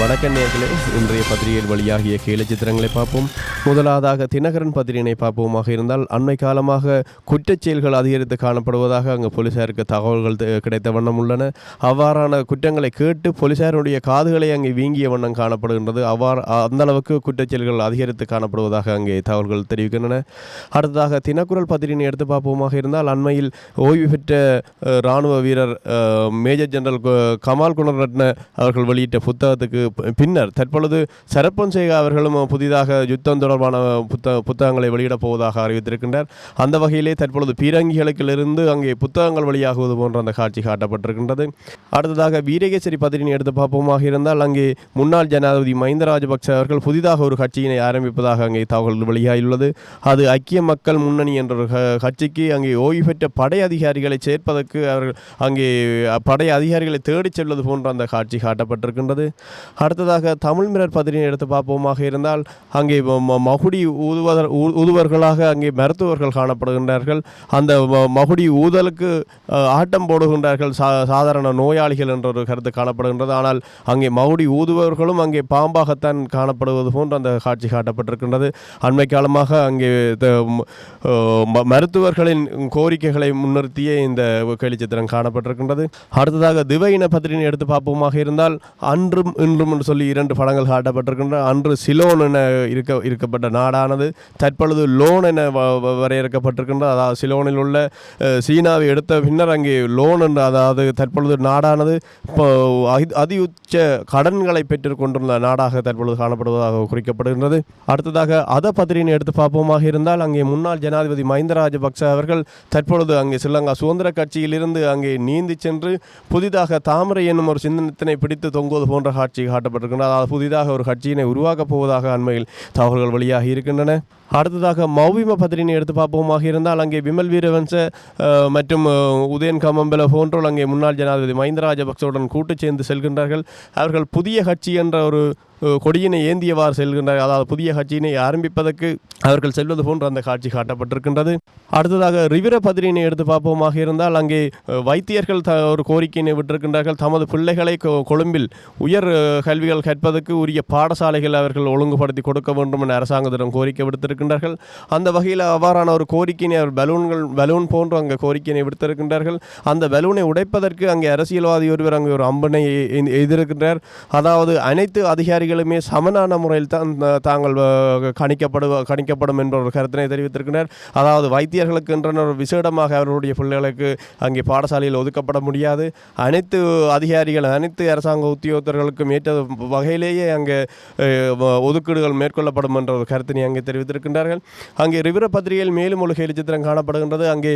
வணக்கம் நேர்களே இன்றைய பத்திரிகையில் வழியாகிய கேலி சித்திரங்களை பார்ப்போம். முதலாவதாக தினகரன் பத்திரிகையினை பார்ப்போமாக இருந்தால் அண்மை காலமாக குற்றச் செயல்கள் அதிகரித்து காணப்படுவதாக அங்கு போலீசாருக்கு தகவல்கள் கிடைத்த வண்ணம் உள்ளன. அவ்வாறான குற்றங்களை கேட்டு போலீசாருடைய காதுகளை அங்கே வீங்கிய வண்ணம் காணப்படுகின்றது. அவ்வாறு அந்த அளவுக்கு குற்றச் செயல்கள் அதிகரித்து காணப்படுவதாக அங்கே தகவல்கள் தெரிவிக்கின்றன. அடுத்ததாக தினக்குரல் பத்திரிகையை எடுத்து பார்ப்போமாக இருந்தால் அண்மையில் ஓய்வு பெற்ற இராணுவ வீரர் மேஜர் ஜெனரல் கு- கமால் குணரட்ன அவர்கள் வெளியிட்ட புத்தகத்துக்கு பின்னர் தற்பொழுது சரப்பொன்சேகா அவர்களும் புதிதாக யுத்தம் தொடர்பான புத்த புத்தகங்களை வெளியிடப் போவதாக அறிவித்திருக்கின்றார். அந்த வகையிலே தற்பொழுது பீரங்கிகளுக்கிலிருந்து அங்கே புத்தகங்கள் வெளியாகுவது போன்ற அந்த காட்சி காட்டப்பட்டிருக்கின்றது. அடுத்ததாக வீரகேசரி பத்திரிகை எடுத்து பார்ப்போமாக இருந்தால் அங்கே முன்னாள் ஜனாதிபதி மஹிந்த ராஜபக்ச அவர்கள் புதிதாக ஒரு கட்சியினை ஆரம்பிப்பதாக அங்கே தகவல் வெளியாகியுள்ளது. அது ஐக்கிய மக்கள் முன்னணி என்ற ஒரு க- கட்சிக்கு அங்கே ஓய்வு பெற்ற படை அதிகாரிகளை சேர்ப்பதற்கு அவர்கள் அங்கே படை அதிகாரிகளை தேடிச் செல்வது போன்ற அந்த காட்சி காட்டப்பட்டிருக்கின்றது. அடுத்ததாக தமிழ் மிரர் பத்திரிகை எடுத்து பார்ப்போமாக இருந்தால் அங்கே ம- ம- மகுடி ஊதுவதர் ஊ- ஊதுவர்களாக அங்கே மருத்துவர்கள் காணப்படுகின்றார்கள். அந்த மகுடி ஊதலுக்கு ஆட்டம் போடுகின்றார்கள். சா சாதாரண நோயாளிகள் என்ற ஒரு கருத்து காணப்படுகின்றது. ஆனால் அங்கே மகுடி ஊதுபவர்களும் அங்கே பாம்பாகத்தான் காணப்படுவது போன்ற அந்த காட்சி காட்டப்பட்டிருக்கின்றது. அண்மை காலமாக அங்கே த- ம- மருத்துவர்களின் கோரிக்கைகளை முன்னிறுத்தியே இந்த கேலிச்சித்திரம் காணப்பட்டிருக்கின்றது. அடுத்ததாக திவ இன பத்திரிகை எடுத்து பார்ப்போமாக இருந்தால் அன்றும் இன்று இன்றும் என்று சொல்லி இரண்டு படங்கள் காட்டப்பட்டிருக்கின்றன. அன்று சிலோன் என இருக்க இருக்கப்பட்ட நாடானது தற்பொழுது லோன் என வ- வ- வரையறுக்கப்பட்டிருக்கின்றது அதாவது சிலோனில் உள்ள சீனாவை எடுத்த பின்னர் அங்கே லோன் என்று அதாவது தற்பொழுது நாடானது இப்போ அதி- அதி உச்ச கடன்களை பெற்றுக் நாடாக தற்பொழுது காணப்படுவதாக குறிக்கப்படுகின்றது. அடுத்ததாக அத பத்திரிகை எடுத்து பார்ப்போமாக இருந்தால் அங்கே முன்னாள் ஜனாதிபதி மஹிந்த ராஜபக்ச அவர்கள் தற்பொழுது அங்கே ஸ்ரீலங்கா சுதந்திர கட்சியிலிருந்து அங்கே நீந்தி சென்று புதிதாக தாமரை என்னும் ஒரு சிந்தனத்தினை பிடித்து தொங்குவது போன்ற காட்சி காட்டப்பட்டிருக்கின்றன அதாவது புதிதாக ஒரு கட்சியினை உருவாக்கப் போவதாக அண்மையில் தகவல்கள் வெளியாகி இருக்கின்றன. அடுத்ததாக மௌவிம பத்திரினை எடுத்து பார்ப்போமாக இருந்தால் அங்கே விமல் வீரவன்ச மற்றும் உதயன் கமம்பல போன்றோர் அங்கே முன்னாள் ஜனாதிபதி மஹிந்த ராஜபக்சவுடன் கூட்டு சேர்ந்து செல்கின்றார்கள். அவர்கள் புதிய கட்சி என்ற ஒரு கொடியினை ஏந்தியவாறு செல்கின்றார்கள். அதாவது புதிய கட்சியினை ஆரம்பிப்பதற்கு அவர்கள் செல்வது போன்ற அந்த காட்சி காட்டப்பட்டிருக்கின்றது. அடுத்ததாக ரிவிர பதிரினை எடுத்து பார்ப்போமாக இருந்தால் அங்கே வைத்தியர்கள் த ஒரு கோரிக்கையினை விட்டிருக்கின்றார்கள். தமது பிள்ளைகளை கொ- கொழும்பில் உயர் கல்விகள் கற்பதற்கு உரிய பாடசாலைகள் அவர்கள் ஒழுங்குபடுத்தி கொடுக்க வேண்டும் என அரசாங்கத்திடம் கோரிக்கை விடுத்திருக்கின்றார்கள் அந்த வகையில் அவ்வாறான ஒரு கோரிக்கையினை அவர் பலூன்கள் பலூன் போன்று அங்கே கோரிக்கையினை விடுத்திருக்கின்றார்கள். அந்த பலூனை உடைப்பதற்கு அங்கே அரசியல்வாதி ஒருவர் அங்கே ஒரு அம்பனை எதிர்க்கின்றார். அதாவது அனைத்து அதிகாரிகளுமே சமனான முறையில் தான் தாங்கள் அஹ், கணிக்கப்படுவ கணிக்கப்படும் என்ற ஒரு கருத்தினை தெரிவித்திருக்கின்றனர் அதாவது வைத்தியர்களுக்கு என்ற ஒரு விசேடமாக அவர்களுடைய பிள்ளைகளுக்கு அங்கே பாடசாலையில் ஒதுக்கப்பட முடியாது. அனைத்து அதிகாரிகள் அனைத்து அரசாங்க உத்தியோகத்தர்களுக்கும் ஏற்ற வகையிலேயே அங்கே ஒதுக்கீடுகள் மேற்கொள்ளப்படும் என்ற ஒரு கருத்தினை அங்கே தெரிவித்திருக்கிறார் இருக்கின்றார்கள் அங்கே ரிவிர பத்திரிகையில் மேலும் ஒரு கேலிச்சித்திரம் காணப்படுகின்றது. அங்கே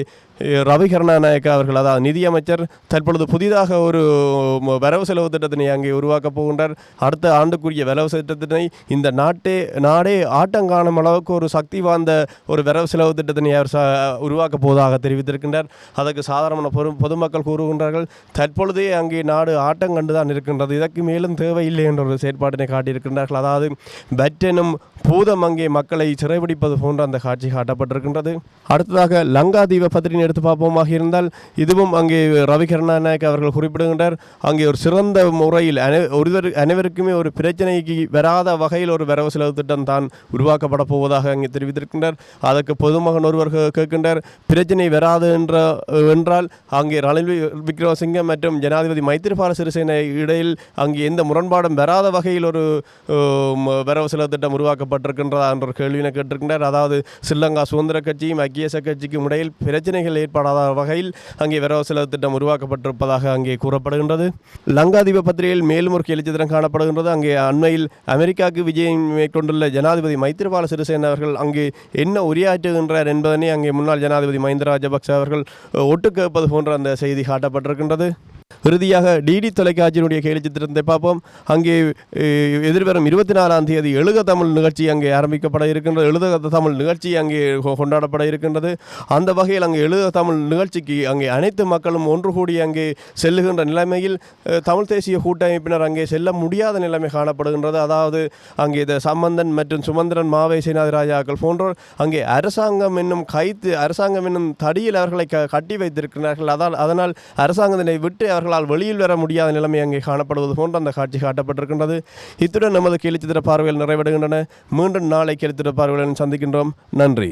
ரவி கருணாநாயக்க அவர்கள் அதாவது நிதியமைச்சர் தற்பொழுது புதிதாக ஒரு வரவு செலவு திட்டத்தினை அங்கே உருவாக்கப் போகின்றார். அடுத்த ஆண்டுக்குரிய வரவு திட்டத்தினை இந்த நாட்டே நாடே ஆட்டம் காணும் அளவுக்கு ஒரு சக்தி வாய்ந்த ஒரு வரவு செலவு திட்டத்தினை அவர் உருவாக்கப் போவதாக தெரிவித்திருக்கின்றார். அதற்கு சாதாரண பொது பொதுமக்கள் கூறுகின்றார்கள் தற்பொழுதே அங்கே நாடு ஆட்டம் கண்டுதான் இருக்கின்றது. இதற்கு மேலும் தேவையில்லை என்ற ஒரு செயற்பாட்டினை காட்டியிருக்கின்றார்கள். அதாவது பற்றெனும் பூதம் அங்கே மக்களை சிறை சிறைபிடிப்பது போன்ற அந்த காட்சி காட்டப்பட்டிருக்கின்றது. அடுத்ததாக லங்கா தீப பத்திரிகை எடுத்து பார்ப்போமாக இருந்தால் இதுவும் அங்கே ரவி கருணாநாயக் அவர்கள் குறிப்பிடுகின்றார். அங்கே ஒரு சிறந்த முறையில் அனை ஒருவர் அனைவருக்குமே ஒரு பிரச்சனைக்கு வராத வகையில் ஒரு வரவு செலவு திட்டம் தான் உருவாக்கப்பட போவதாக அங்கே தெரிவித்திருக்கின்றார். அதற்கு பொதுமகன் ஒருவர் கேட்கின்றார் பிரச்சனை வராது என்ற என்றால் அங்கே ரணில் விக்ரமசிங்க மற்றும் ஜனாதிபதி மைத்திரிபால சிறிசேன இடையில் அங்கே எந்த முரண்பாடும் வராத வகையில் ஒரு வரவு செலவு திட்டம் உருவாக்கப்பட்டிருக்கின்றதா? என்ற ஒரு கேட்டு இருக்கின்றனர் அதாவது ஸ்ரீலங்கா சுதந்திர கட்சியும் ஐக்கியச கட்சிக்கும் இடையில் பிரச்சனைகள் ஏற்படாத வகையில் அங்கே வரவு செலவு திட்டம் உருவாக்கப்பட்டிருப்பதாக அங்கே கூறப்படுகின்றது. லங்காதீப பத்திரிகையில் மேலும் ஒரு கேலி காணப்படுகின்றது. அங்கே அண்மையில் அமெரிக்காவுக்கு விஜயம் மேற்கொண்டுள்ள ஜனாதிபதி மைத்திரிபால சிறிசேன அவர்கள் அங்கே என்ன உரையாற்றுகின்றார் என்பதனை அங்கே முன்னாள் ஜனாதிபதி மஹிந்த ராஜபக்ச அவர்கள் ஒட்டு கேட்பது போன்ற அந்த செய்தி காட்டப்பட்டிருக்கின்றது. இறுதியாக டிடி தொலைக்காட்சியினுடைய கேலி சித்திரத்தை பார்ப்போம். அங்கே எதிர்வரும் இருபத்தி நாலாம் தேதி எழுக தமிழ் நிகழ்ச்சி அங்கே ஆரம்பிக்கப்பட இருக்கின்றது. எழுத தமிழ் நிகழ்ச்சி அங்கே கொண்டாடப்பட இருக்கின்றது. அந்த வகையில் அங்கே எழுத தமிழ் நிகழ்ச்சிக்கு அங்கே அனைத்து மக்களும் ஒன்று கூடி அங்கே செல்லுகின்ற நிலைமையில் தமிழ் தேசிய கூட்டமைப்பினர் அங்கே செல்ல முடியாத நிலைமை காணப்படுகின்றது. அதாவது அங்கே இந்த சம்பந்தன் மற்றும் சுமந்திரன் மாவை சேனாதிராஜாக்கள் போன்றோர் அங்கே அரசாங்கம் என்னும் கைத்து அரசாங்கம் என்னும் தடியில் அவர்களை க கட்டி வைத்திருக்கிறார்கள். அதால் அதனால் அரசாங்கத்தினை விட்டு அவர்களால் வெளியில் வர முடியாத நிலைமை அங்கே காணப்படுவது போன்ற அந்த காட்சி காட்டப்பட்டிருக்கின்றது. இத்துடன் நமது கேலிச்சித்திர பார்வைகள் நிறைவடைகின்றன. மீண்டும் நாளை கேலிச்சித்திர பார்வைகளை சந்திக்கின்றோம். நன்றி.